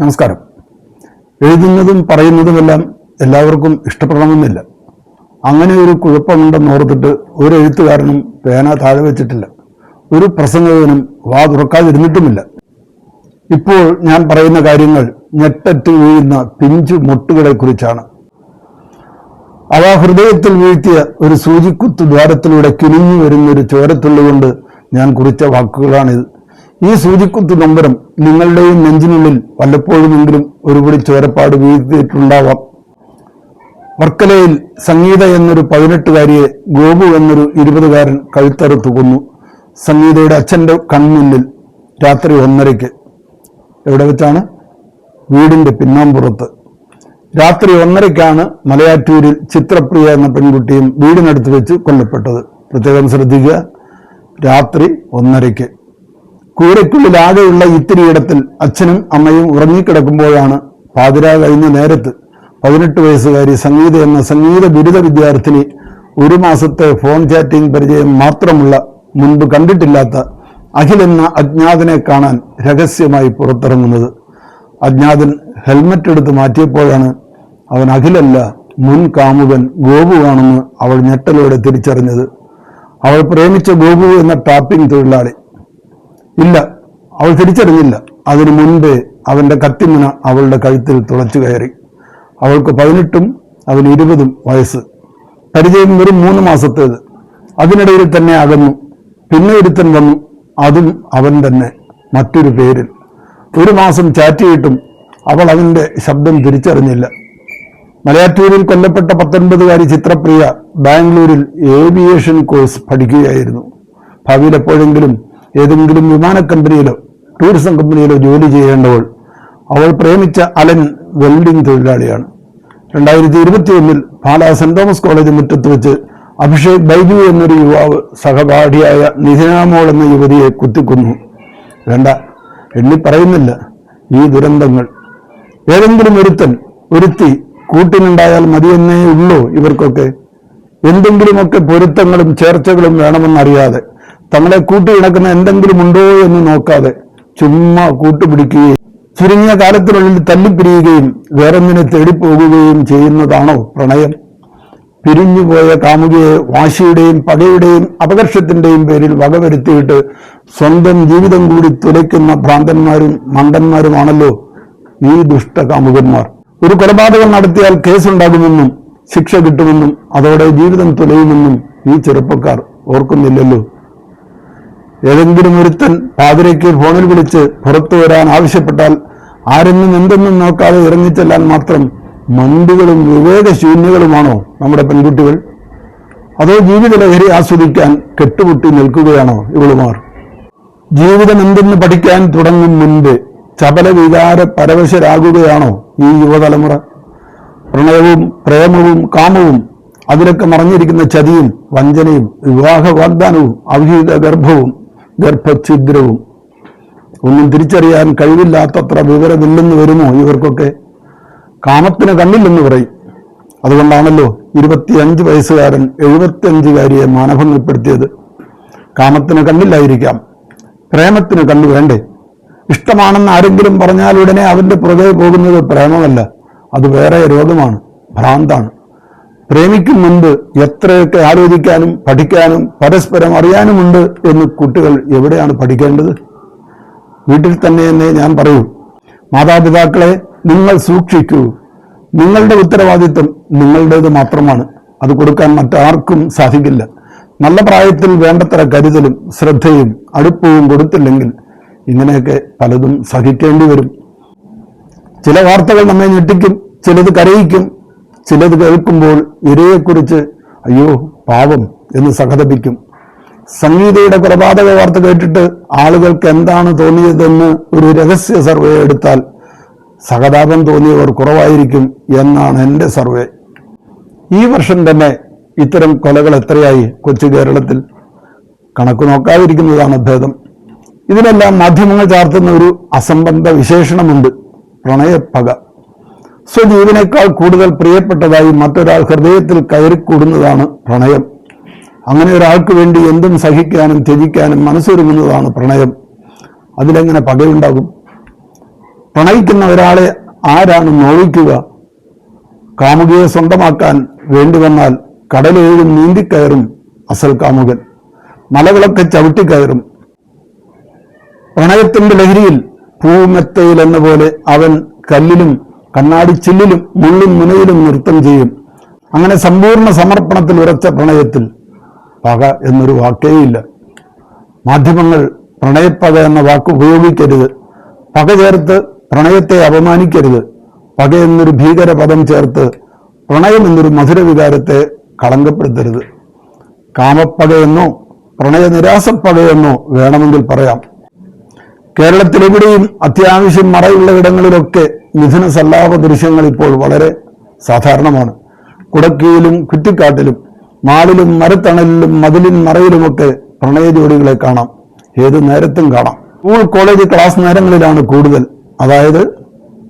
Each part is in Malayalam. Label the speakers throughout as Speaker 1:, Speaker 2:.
Speaker 1: നമസ്കാരം. എഴുതുന്നതും പറയുന്നതുമെല്ലാം എല്ലാവർക്കും ഇഷ്ടപ്പെടണമെന്നില്ല. അങ്ങനെ ഒരു കുഴപ്പമുണ്ടെന്ന് ഓർത്തിട്ട് ഒരു എഴുത്തുകാരനും പേന താഴെ വെച്ചിട്ടില്ല. ഒരു പ്രസംഗകനും വാ തുറക്കാതിരുന്നിട്ടുമില്ല. ഇപ്പോൾ ഞാൻ പറയുന്ന കാര്യങ്ങൾ ഞെട്ടറ്റ് വീഴുന്ന പിഞ്ചു മുട്ടുകളെ കുറിച്ചാണ് അവ ഹൃദയത്തിൽ വീഴ്ത്തിയ ഒരു സൂചിക്കുത്തു ദ്വാരത്തിലൂടെ കിനിഞ്ഞു വരുന്ന ഒരു ചോരത്തുള്ളി ഞാൻ കുറിച്ച വാക്കുകളാണിത്. ഈ സൂചിക്കുത്തു നമ്പരം നിങ്ങളുടെയും നെഞ്ചിനുള്ളിൽ വല്ലപ്പോഴുമെങ്കിലും ഒരുപടി ചോരപ്പാട് വീഴ്ത്തിയിട്ടുണ്ടാവാം വർക്കലയിൽ സംഗീത എന്നൊരു പതിനെട്ടുകാരിയെ ഗോപു എന്നൊരു ഇരുപതുകാരൻ കഴുത്തറുത്തു കൊന്നു സംഗീതയുടെ അച്ഛന്റെ കൺമുന്നിൽ രാത്രി ഒന്നരയ്ക്ക്. എവിടെ വെച്ചാണ്? വീടിന്റെ പിന്നാമ്പുറത്ത്. രാത്രി ഒന്നരയ്ക്കാണ് മലയാറ്റൂരിൽ ചിത്രപ്രിയ എന്ന പെൺകുട്ടിയും വീടിനടുത്ത് വെച്ച് കൊല്ലപ്പെട്ടത്. പ്രത്യേകം ശ്രദ്ധിക്കുക. രാത്രി ഒന്നരയ്ക്ക്. കൂരയ്ക്കുള്ളിൽ ആകെയുള്ള ഇത്തിരിയിടത്തിൽ അച്ഛനും അമ്മയും ഉറങ്ങിക്കിടക്കുമ്പോഴാണ് പാതിരാ കഴിഞ്ഞ നേരത്ത് പതിനെട്ട് വയസ്സുകാരി സംഗീത എന്ന സംഗീത ബിരുദ വിദ്യാർത്ഥിനി ഒരു മാസത്തെ ഫോൺ ചാറ്റിംഗ് പരിചയം മാത്രമുള്ള മുൻപ് കണ്ടിട്ടില്ലാത്ത അഖിൽ എന്ന അജ്ഞാതനെ കാണാൻ രഹസ്യമായി പുറത്തിറങ്ങുന്നത്. അജ്ഞാതൻ ഹെൽമറ്റ് എടുത്ത് മാറ്റിയപ്പോഴാണ് അവൻ അഖിലല്ല മുൻ കാമുകൻ ഗോപുവാണെന്ന് അവൾ ഞെട്ടലോടെ തിരിച്ചറിഞ്ഞത്. അവൾ പ്രേമിച്ച ഗോപു എന്ന ടാപ്പിംഗ് തൊഴിലാളി. ഇല്ല. അവൾ തിരിച്ചറിഞ്ഞില്ല. അതിനു മുൻപേ അവന്റെ കത്തിമുന അവളുടെ കഴുത്തിൽ തുളച്ചു കയറി. അവൾക്ക് പതിനെട്ടും അവന് ഇരുപതും വയസ്സ്. പരിചയം വെറും മൂന്ന് മാസത്തേത്. അതിനിടയിൽ തന്നെ അകന്നു. പിന്നെ ഒരുത്തൻ വന്നു. അതും അവൻ തന്നെ. മറ്റൊരു പേരിൽ. ഒരു മാസം ചാറ്റിയിട്ടും അവൾ അവന്റെ ശബ്ദം തിരിച്ചറിഞ്ഞില്ല. മലയാറ്റൂരിൽ കൊല്ലപ്പെട്ട പത്തൊൻപതുകാരി ചിത്രപ്രിയ ബാംഗ്ലൂരിൽ ഏവിയേഷൻ കോഴ്സ് പഠിക്കുകയായിരുന്നു. ഭാവിയിൽ എപ്പോഴെങ്കിലും ഏതെങ്കിലും വിമാന കമ്പനിയിലോ ടൂറിസം കമ്പനിയിലോ ജോലി ചെയ്യേണ്ടവൾ അവൾ പ്രേമിച്ച അലൻ വെൽഡിംഗ് തൊഴിലാളിയാണ്. രണ്ടായിരത്തി ഇരുപത്തി ഒന്നിൽ പാല സെന്റ് തോമസ് കോളേജ് മുറ്റത്ത് വെച്ച് അഭിഷേക് ബൈജു എന്നൊരു യുവാവ് സഹപാഠിയായ നിധിനാമോൾ എന്ന യുവതിയെ കുത്തിക്കൊന്നു. വേണ്ട എണ്ണി പറയുന്നില്ല. ഈ ദുരന്തങ്ങൾ. ഏതെങ്കിലും ഒരുത്തൻ ഒരുത്തി കൂട്ടിനുണ്ടായാൽ മതിയെന്നേ ഉള്ളൂ ഇവർക്കൊക്കെ. എന്തെങ്കിലുമൊക്കെ പൊരുത്തങ്ങളും ചേർച്ചകളും വേണമെന്നറിയാതെ തങ്ങളെ കൂട്ടി കിടക്കുന്ന എന്തെങ്കിലും ഉണ്ടോ എന്ന് നോക്കാതെ ചുമ്മാ കൂട്ടുപിടിക്കുകയും ചുരുങ്ങിയ കാലത്തിനുള്ളിൽ തല്ലിപ്പിരിയുകയും വേറൊന്നിനെ തേടിപ്പോകുകയും ചെയ്യുന്നതാണോ പ്രണയം? പിരിഞ്ഞുപോയ കാമുകിയെ വാശിയുടെയും പകയുടെയും അപകർഷത്തിന്റെയും പേരിൽ വകവരുത്തിയിട്ട് സ്വന്തം ജീവിതം കൂടി തുലയ്ക്കുന്ന ഭ്രാന്തന്മാരും മണ്ടന്മാരുമാണല്ലോ ഈ ദുഷ്ട ദുഷ്ടകാമുകന്മാർ ഒരു കൊലപാതകം നടത്തിയാൽ കേസുണ്ടാകുമെന്നും ശിക്ഷ കിട്ടുമെന്നും അതോടെ ജീവിതം തുലയുമെന്നും ഈ ചെറുപ്പക്കാർ ഓർക്കുന്നില്ലല്ലോ. ഏതെങ്കിലും ഒരുത്തൻ പാതിരയ്ക്ക് ഫോണിൽ വിളിച്ച് പുറത്തു വരാൻ ആവശ്യപ്പെട്ടാൽ ആരെന്നും എന്തെന്നും നോക്കാതെ ഇറങ്ങിച്ചെല്ലാൻ മാത്രം മണ്ടുകളും വിവേകശൂന്യകളുമാണോ നമ്മുടെ പെൺകുട്ടികൾ? അതോ ജീവിത ലഹരി ആസ്വദിക്കാൻ കെട്ടുമുട്ടി നിൽക്കുകയാണോ ഇവളുമാർ? ജീവിതം എന്തെന്ന് പഠിക്കാൻ തുടങ്ങും മുൻപ് ചപല വികാര പരവശരാകുകയാണോ ഈ യുവതലമുറ? പ്രണയവും പ്രേമവും കാമവും അതിലൊക്കെ മറഞ്ഞിരിക്കുന്ന ചതിയും വഞ്ചനയും വിവാഹ വാഗ്ദാനവും അവിഹിത ഗർഭവും ഗർഭഛിദ്രവും. ഒന്നും തിരിച്ചറിയാൻ കഴിവില്ലാത്തത്ര വിവരമില്ലെന്ന് വരുമോ ഇവർക്കൊക്കെ? കാമത്തിന് കണ്ണില്ലെന്ന് പറയും. അതുകൊണ്ടാണല്ലോ ഇരുപത്തിയഞ്ച് വയസ്സുകാരൻ എഴുപത്തിയഞ്ചുകാരിയെ മാനഭംഗപ്പെടുത്തിയത്. കാമത്തിന് കണ്ണില്ലായിരിക്കാം. പ്രേമത്തിന് കണ്ണു വേണ്ടേ? ഇഷ്ടമാണെന്ന് ആരെങ്കിലും പറഞ്ഞാൽ ഉടനെ അവന്റെ പുറകെ പോകുന്നത് പ്രേമമല്ല. അത് വേറെ രോഗമാണ് ഭ്രാന്താണ്. പ്രേമിക്കും മുൻപ് എത്രയൊക്കെ ആലോചിക്കാനും പഠിക്കാനും പരസ്പരം അറിയാനുമുണ്ട് എന്ന് കുട്ടികൾ എവിടെയാണ് പഠിക്കേണ്ടത്? വീട്ടിൽ തന്നെ എന്നേ ഞാൻ പറയൂ. മാതാപിതാക്കളെ നിങ്ങൾ സൂക്ഷിക്കൂ. നിങ്ങളുടെ ഉത്തരവാദിത്വം നിങ്ങളുടേത് മാത്രമാണ്. അത് കൊടുക്കാൻ മറ്റാർക്കും സാധിക്കില്ല. നല്ല പ്രായത്തിൽ വേണ്ടത്ര കരുതലും ശ്രദ്ധയും അടുപ്പവും കൊടുത്തില്ലെങ്കിൽ ഇങ്ങനെയൊക്കെ പലതും സഹിക്കേണ്ടി വരും. ചില വാർത്തകൾ നമ്മെ ഞെട്ടിക്കും ചിലത് കരയിക്കും. ചിലത് കേൾക്കുമ്പോൾ ഇരയെക്കുറിച്ച് അയ്യോ പാവം എന്ന് സഹതപിക്കും. സംഗീതയുടെ കൊലപാതക വാർത്ത കേട്ടിട്ട് ആളുകൾക്ക് എന്താണ് തോന്നിയതെന്ന് ഒരു രഹസ്യ സർവേ എടുത്താൽ സഹതാപം തോന്നിയവർ കുറവായിരിക്കും എന്നാണ് എന്റെ സർവേ. ഈ വർഷം തന്നെ ഇത്തരം കൊലകൾ എത്രയായി കൊച്ചു കേരളത്തിൽ? കണക്ക് നോക്കാതിരിക്കുന്നതാണ് ഭേദം. ഇതിനെല്ലാം മാധ്യമങ്ങൾ ചാർത്തുന്ന ഒരു അസംബന്ധ വിശേഷണമുണ്ട്. പ്രണയപ്പക. സ്വജീവനേക്കാൾ കൂടുതൽ പ്രിയപ്പെട്ടതായി മറ്റൊരാൾ ഹൃദയത്തിൽ കയറിക്കൂടുന്നതാണ് പ്രണയം. അങ്ങനെ ഒരാൾക്ക് വേണ്ടി എന്തും സഹിക്കാനും ത്യജിക്കാനും മനസ്സൊരുങ്ങുന്നതാണ് പ്രണയം. അതിലെങ്ങനെ പകയുണ്ടാകും? പ്രണയിക്കുന്ന ഒരാളെ ആരാണ് നോവിക്കുക? കാമുകിയെ സ്വന്തമാക്കാൻ വേണ്ടി വന്നാൽ കടലേഴും നീന്തിക്കയറും അസൽ കാമുകൻ. മലകളൊക്കെ ചവിട്ടിക്കയറും പ്രണയത്തിന്റെ ലഹരിയിൽ പൂമെത്തയിൽ എന്ന പോലെ അവൻ കല്ലിലും കണ്ണാടി ചില്ലിലും മുള്ളും മുനയിലും നൃത്തം ചെയ്യും. അങ്ങനെ സമ്പൂർണ സമർപ്പണത്തിൽ ഉറച്ച പ്രണയത്തിൽ പക എന്നൊരു വാക്കേയില്ല. മാധ്യമങ്ങൾ പ്രണയപ്പക എന്ന വാക്ക് ഉപയോഗിക്കരുത്. പക ചേർത്ത് പ്രണയത്തെ അപമാനിക്കരുത്. പക എന്നൊരു ഭീകര പദം ചേർത്ത് പ്രണയം എന്നൊരു മധുര വികാരത്തെ കളങ്കപ്പെടുത്തരുത്. കാമപ്പകയെന്നോ പ്രണയ നിരാസപ്പകയെന്നോ വേണമെങ്കിൽ പറയാം. കേരളത്തിലെവിടെയും അത്യാവശ്യം മറയുള്ള ഇടങ്ങളിലൊക്കെ മിഥുന സല്ലാപ ദൃശ്യങ്ങൾ ഇപ്പോൾ വളരെ സാധാരണമാണ്. കുടക്കീയിലും കുറ്റിക്കാട്ടിലും മാളിലും മരത്തണലിലും മതിലിൻ മറയിലുമൊക്കെ പ്രണയ ജോഡികളെ കാണാം. ഏത് നേരത്തും കാണാം. സ്കൂൾ കോളേജ് ക്ലാസ് നേരങ്ങളിലാണ് കൂടുതൽ. അതായത്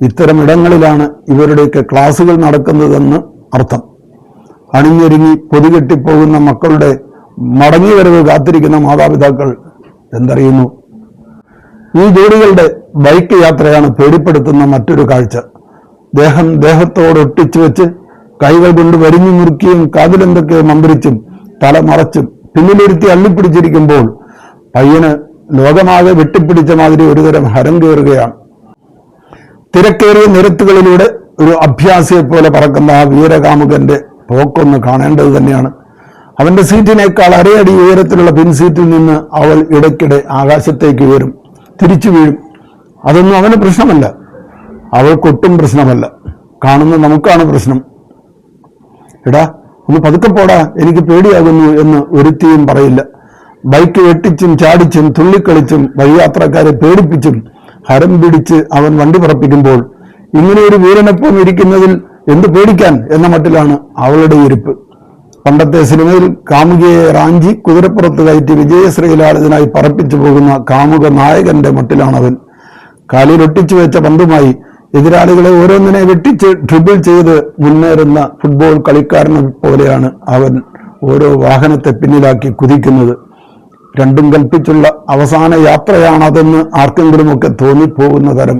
Speaker 1: ഇത്തരം ഇടങ്ങളിലാണ് ഇവരുടെയൊക്കെ ക്ലാസുകൾ നടക്കുന്നതെന്ന് അർത്ഥം. അണിഞ്ഞൊരുങ്ങി പൊതുകെട്ടിപ്പോകുന്ന മക്കളുടെ മടങ്ങിവരവ് കാത്തിരിക്കുന്ന മാതാപിതാക്കൾ എന്തറിയുന്നു? ഈ ജോഡികളുടെ ബൈക്ക് യാത്രയാണ് പേടിപ്പെടുത്തുന്ന മറ്റൊരു കാഴ്ച. ദേഹം ദേഹത്തോട് ഒട്ടിച്ചു വെച്ച് കൈകൾ കൊണ്ട് വരിഞ്ഞു മുറുക്കിയും കാതിലെന്തൊക്കെയോ മന്ത്രിച്ചും തല മറച്ചും പിന്നിലിരുത്തി അള്ളിപ്പിടിച്ചിരിക്കുമ്പോൾ പയ്യന് ലോകമാകെ വെട്ടിപ്പിടിച്ച മാതിരി ഒരുതരം ഹരം കയറുകയാണ്. തിരക്കേറിയ നിരത്തുകളിലൂടെ ഒരു അഭ്യാസിയെ പോലെ പറക്കുന്ന ആ വീരകാമുകന്റെ പോക്കൊന്ന് കാണേണ്ടത് തന്നെയാണ്. അവന്റെ സീറ്റിനേക്കാൾ അരയടി ഉയരത്തിലുള്ള പിൻസീറ്റിൽ നിന്ന് അവൾ ഇടയ്ക്കിടെ ആകാശത്തേക്ക് ഉയരും. തിരിച്ചു വീഴും. അതൊന്നും അവന് പ്രശ്നമല്ല. അവൾക്കൊട്ടും പ്രശ്നമല്ല. കാണുന്ന നമുക്കാണ് പ്രശ്നം. എടാ ഒന്ന് പതുക്കെ പോടാ. എനിക്ക് പേടിയാകുന്നു എന്ന് ഒരുത്തിയും പറയില്ല. ബൈക്ക് വെട്ടിച്ചും ചാടിച്ചും തുള്ളിക്കളിച്ചും വഴിയാത്രക്കാരെ പേടിപ്പിച്ചും ഹരം പിടിച്ച് അവൻ വണ്ടി പറപ്പിക്കുമ്പോൾ ഇങ്ങനെ ഒരു വീരനൊപ്പം ഇരിക്കുന്നതിൽ എന്ത് പേടിക്കാൻ എന്ന മട്ടിലാണ് അവളുടെ ഇരിപ്പ്. പണ്ടത്തെ സിനിമയിൽ കാമുകയെ റാഞ്ചി കുതിരപ്പുറത്ത് കയറ്റി വിജയശ്രീലാളിതനായി പറപ്പിച്ചു പോകുന്ന കാമുക നായകന്റെ മട്ടിലാണവൻ. കാലിൽ ഒട്ടിച്ചു വെച്ച പന്തുമായി എതിരാളികളെ ഓരോന്നിനെ വെട്ടിച്ച് ട്രിബിൾ ചെയ്ത് മുന്നേറുന്ന ഫുട്ബോൾ കളിക്കാരനെ പോലെയാണ് അവൻ ഓരോ വാഹനത്തെ പിന്നിലാക്കി കുതിക്കുന്നത്. രണ്ടും കൽപ്പിച്ചുള്ള അവസാന യാത്രയാണതെന്ന് ആർക്കെങ്കിലുമൊക്കെ തോന്നിപ്പോകുന്ന തരം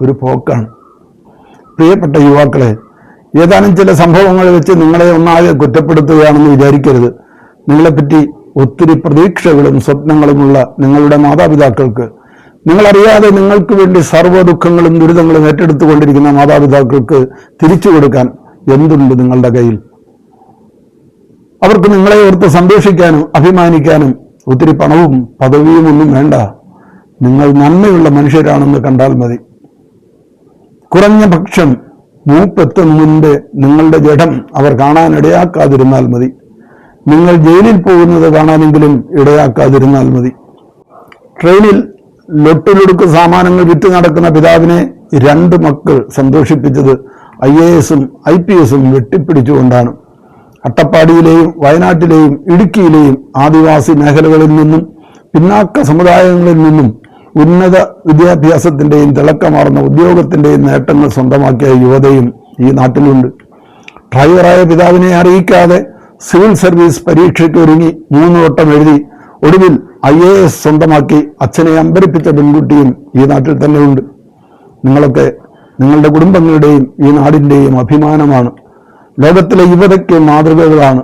Speaker 1: ഒരു പോക്കാണ്. പ്രിയപ്പെട്ട യുവാക്കളെ ഏതാനും ചില സംഭവങ്ങൾ വെച്ച് നിങ്ങളെ ഒന്നാകെ കുറ്റപ്പെടുത്തുകയാണെന്ന് വിചാരിക്കരുത്. നിങ്ങളെപ്പറ്റി ഒത്തിരി പ്രതീക്ഷകളും സ്വപ്നങ്ങളുമുള്ള നിങ്ങളുടെ മാതാപിതാക്കൾക്ക് നിങ്ങളറിയാതെ നിങ്ങൾക്ക് വേണ്ടി സർവ ദുഃഖങ്ങളും ദുരിതങ്ങളും ഏറ്റെടുത്തുകൊണ്ടിരിക്കുന്ന മാതാപിതാക്കൾക്ക് തിരിച്ചു കൊടുക്കാൻ എന്തുണ്ട് നിങ്ങളുടെ കയ്യിൽ? അവർക്ക് നിങ്ങളെ ഓർത്ത് സന്തോഷിക്കാനും അഭിമാനിക്കാനും ഒത്തിരി പണവും പദവിയും ഒന്നും വേണ്ട. നിങ്ങൾ നന്മയുള്ള മനുഷ്യരാണെന്ന് കണ്ടാൽ മതി. കുറഞ്ഞ പക്ഷം മൂപ്പെത്തും മുൻപ് നിങ്ങളുടെ ജഡം അവർ കാണാൻ ഇടയാക്കാതിരുന്നാൽ മതി. നിങ്ങൾ ജയിലിൽ പോകുന്നത് കാണാനെങ്കിലും ഇടയാക്കാതിരുന്നാൽ മതി. ട്രെയിനിൽ ലൊട്ടിലൊടുക്ക് സാമാനങ്ങൾ വിറ്റ് നടക്കുന്ന പിതാവിനെ രണ്ട് മക്കൾ സന്തോഷിപ്പിച്ചത് ഐ എ എസും ഐ പി എസും വെട്ടിപ്പിടിച്ചുകൊണ്ടാണ്. അട്ടപ്പാടിയിലെയും വയനാട്ടിലെയും ഇടുക്കിയിലെയും ആദിവാസി മേഖലകളിൽ നിന്നും പിന്നാക്ക സമുദായങ്ങളിൽ നിന്നും ഉന്നത വിദ്യാഭ്യാസത്തിന്റെയും തിളക്കമാർന്ന ഉദ്യോഗത്തിന്റെയും നേട്ടങ്ങൾ സ്വന്തമാക്കിയ യുവതയും ഈ നാട്ടിലുണ്ട്. ഡ്രൈവറായ പിതാവിനെ അറിയിക്കാതെ സിവിൽ സർവീസ് പരീക്ഷയ്ക്ക് ഒരുങ്ങി മൂന്ന് വട്ടം എഴുതി ഒടുവിൽ ഐ എ എസ് സ്വന്തമാക്കി അച്ഛനെ അമ്പരിപ്പിച്ച പെൺകുട്ടിയും ഈ നാട്ടിൽ തന്നെയുണ്ട്. നിങ്ങളൊക്കെ നിങ്ങളുടെ കുടുംബങ്ങളുടെയും ഈ നാടിന്റെയും അഭിമാനമാണ്. ലോകത്തിലെ യുവതയ്ക്ക് മാതൃകകളാണ്.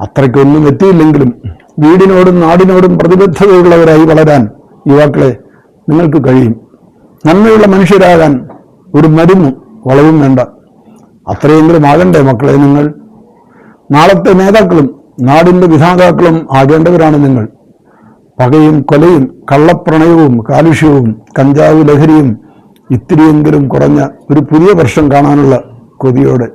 Speaker 1: അത്രയ്ക്കൊന്നും എത്തിയില്ലെങ്കിലും വീടിനോടും നാടിനോടും പ്രതിബദ്ധതയുള്ളവരായി വളരാൻ യുവാക്കളെ നിങ്ങൾക്ക് കഴിയും. നന്മയുള്ള മനുഷ്യരാകാൻ ഒരു മരുന്നും വളവും വേണ്ട. അത്രയെങ്കിലും ആകണ്ടേ മക്കളെ നിങ്ങൾ? നാളത്തെ നേതാക്കളും നാടിന്റെ വിധാതാക്കളും ആകേണ്ടവരാണ് നിങ്ങൾ. പകയും കൊലയും കള്ളപ്രണയവും കാലുഷ്യവും കഞ്ചാവ് ലഹരിയും ഇത്തിരിയെങ്കിലും കുറഞ്ഞ ഒരു പുതിയ വർഷം കാണാനുള്ള കൊതിയോടെ.